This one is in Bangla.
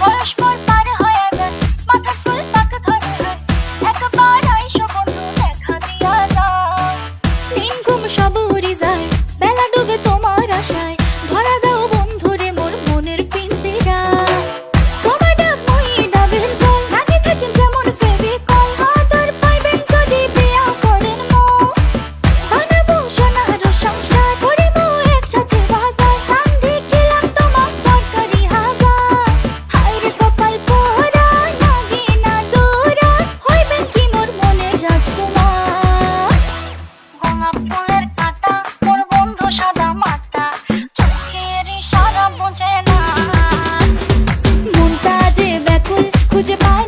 Barış খুঁজে পা